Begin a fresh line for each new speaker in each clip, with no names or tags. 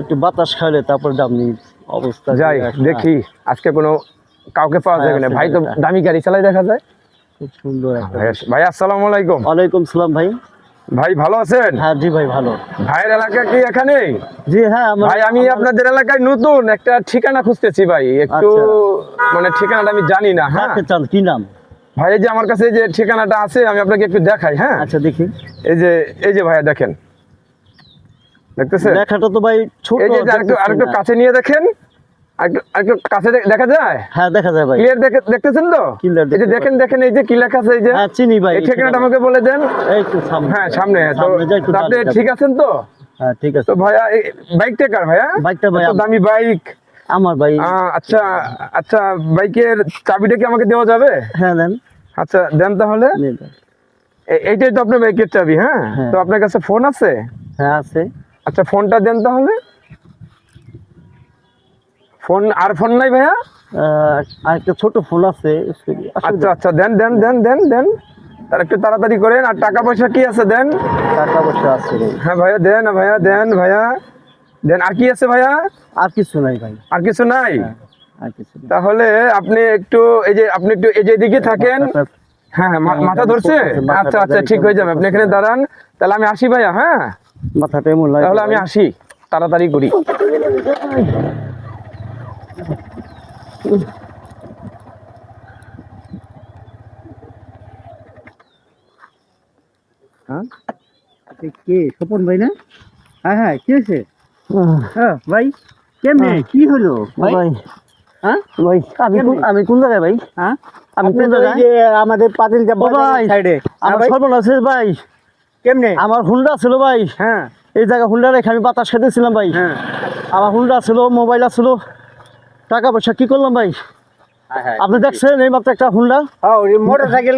একটু বাতাস খাইলে তারপর দাম অবস্থা
যাই দেখি। আজকে কোনো কাউকে পাওয়া যাবে না। ভাই তো দামি গাড়ি চালাই দেখা যায়?
খুব সুন্দর
ভাই- আসসালামু আলাইকুম।
ওয়ালাইকুম সালাম ভাই।
ভাই ভালো আছেন?
হ্যাঁ জি ভাই ভালো।
ভাইয়ের এলাকা কি এখানে?
জি হ্যাঁ
ভাই আমি আপনাদের এলাকায় নতুন একটা ঠিকানা খুঁজতেছি ভাই। একটু মানে ঠিকানাটা আমি জানি না হ্যাঁ?
চান কি নাম?
ভাই এই যে আমার কাছে এই যে ঠিকানাটা আছে আমি আপনাকে একটু দেখাই হ্যাঁ?
আচ্ছা দেখি।
এই যে এই যে ভাইয়া দেখেন। দেখতেছে?
লেখাটা তো ভাই ছোট
এই যে আরেকটু আরেকটু কাছে নিয়ে দেখেন। আরেকটু কাছে দেখা যায়?
হ্যাঁ দেখা যায় ভাই।
ক্লিয়ার দেখতেছেন তো? এই যে দেখেন দেখেন এই যে কি লেখা আছে এই যে
হ্যাঁ চিনি ভাই
এই ঠিকানাটা আমাকে বলে দেন।
এই তো সামনে।
হ্যাঁ সামনে তো আপনি ঠিক আছেন তো?
হ্যাঁ ঠিক আছে।
তো ভাইয়া এই বাইকটা কার ভাইয়া?
বাইকটা ভাই
দামি বাইক
আমার ভাই।
আচ্ছা আচ্ছা বাইকের চাবিটা কি আমাকে দেওয়া যাবে?
হ্যাঁ দেন।
আচ্ছা দেন তাহলে। এইটাই তো আপনার বাইকের চাবি হ্যাঁ?
হ্যাঁ।
তো আপনার কাছে ফোন আছে?
হ্যাঁ আছে।
আচ্ছা ফোনটা দেন তাহলে। ফোন আর ফোন নাই ভাইয়া?
আহ, আর একটা ছোট ফোন আছে
আচ্ছা আচ্ছা দেন দেন দেন দেন দেন। তার একটু তাড়াতাড়ি করেন আর টাকা পয়সা কি আছে দেন?
টাকা পয়সা আছে
হ্যাঁ ভাইয়া দেন ভাইয়া দেন ভাইয়া। দেন আর কি আছে ভাইয়া?
আর কিছু নাই ভাই।
আর কিছু নাই?
নাই।
তাহলে আপনি একটু এই যে আপনি একটু এই যে এদিকে থাকেন। হ্যাঁ হ্যাঁ,
হ্যাঁ,
মাথা ধরছে? আচ্ছা আচ্ছা ঠিক হয়ে যাবে। আপনি এখানে দাঁড়ান। তাহলে আমি আসি ভাইয়া হ্যাঁ?
লাগে
তাহলে আমি আসি তাড়াতাড়ি করি।
হ্যাঁ? কে? স্বপন ভাই না? হ্যাঁ হ্যাঁ কি হয়েছে হ্যাঁ ভাই কেমনে? কি হলো? ভাই। হ্যাঁ?
ভাই আমি কোন- আমি কোন জায়গায় ভাই?
হ্যাঁ?
আমি কোন জায়গায়?
আমাদের পাতিল
ভাই
সাইডে।
আমার সর্বনাশ আছে ভাই।
কেমনে?
আমার হুন্ডা ছিল ভাই।
হ্যাঁ।
এই জায়গা হুন্ডা রেখে আমি বাতাস খেতেছিলাম ভাই।
হ্যাঁ।
আমার হুন্ডা ছিল মোবাইল ছিল। টাকা পয়সা কি করলাম ভাই? আপনি দেখছেন এই মাত্র একটা হুন্ডা?
হ্যাঁ মোটর সাইকেল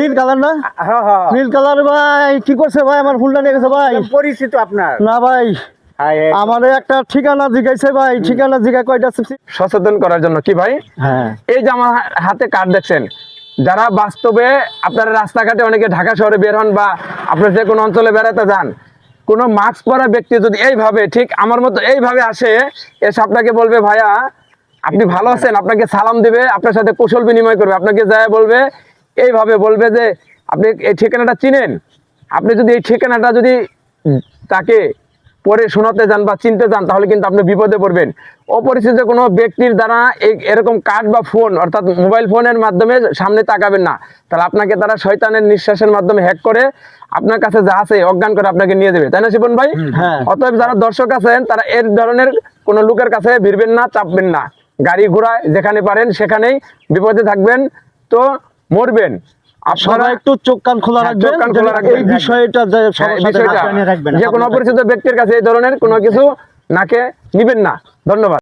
নীল কালার না?
হ্যাঁ হ্যাঁ
নীল কালার ভাই কি করছে ভাই? আমার হুন্ডা নিয়ে গেছে ভাই।
পরিচিত আপনার।
না ভাই। আমার একটা ঠিকানা জিগাইছে ভাই ঠিকানা জিগা কয়টা
সচেতন করার জন্য কি ভাই?
হ্যাঁ।
এই যে আমার হাতে কার্ড দেখছেন যারা বাস্তবে আপনারা রাস্তাঘাটে অনেকে ঢাকা শহরে বের হন বা আপনার যে কোনো অঞ্চলে বেড়াতে যান, কোনো মাস্ক পরা ব্যক্তি যদি এইভাবে, ঠিক আমার মতো এইভাবে আসে এসে আপনাকে বলবে, ভাইয়া, আপনি ভালো আছেন, আপনাকে সালাম দিবে, আপনার সাথে কুশল বিনিময় করবে। আপনাকে যায় বলবে, এইভাবে বলবে যে, আপনি এই ঠিকানাটা চিনেন? আপনি যদি এই ঠিকানাটা যদি তাকে পরে শোনাতে যান বা চিনতে যান তাহলে কিন্তু আপনি বিপদে পড়বেন। অপরিচিত কোনো ব্যক্তির দ্বারা এরকম কার্ড বা ফোন অর্থাৎ মোবাইল ফোনের মাধ্যমে সামনে তাকাবেন না। তাহলে আপনাকে তারা শয়তানের নিঃশ্বাসের মাধ্যমে হ্যাক করে আপনার কাছে যা আছে অজ্ঞান করে আপনাকে নিয়ে দেবে তাই না শিবন ভাই?
হ্যাঁ।
অতএব যারা দর্শক আছেন তারা এর ধরনের কোনো লোকের কাছে ভিড়বেন না চাপবেন না। গাড়ি ঘোড়ায় যেখানে পারেন সেখানেই বিপদে থাকবেন তো মরবেন। আপনারা
একটু চোখ কান খোলা
হ্যাঁ,
রাখবেন
চোখ কান খোলা রাখবেন।
এই বিষয়টা
হ্যাঁ, বিষয়টা। যে কোনো অপরিচিত ব্যক্তির কাছে এই ধরনের কোনো কিছু নাকে নিবেন না ধন্যবাদ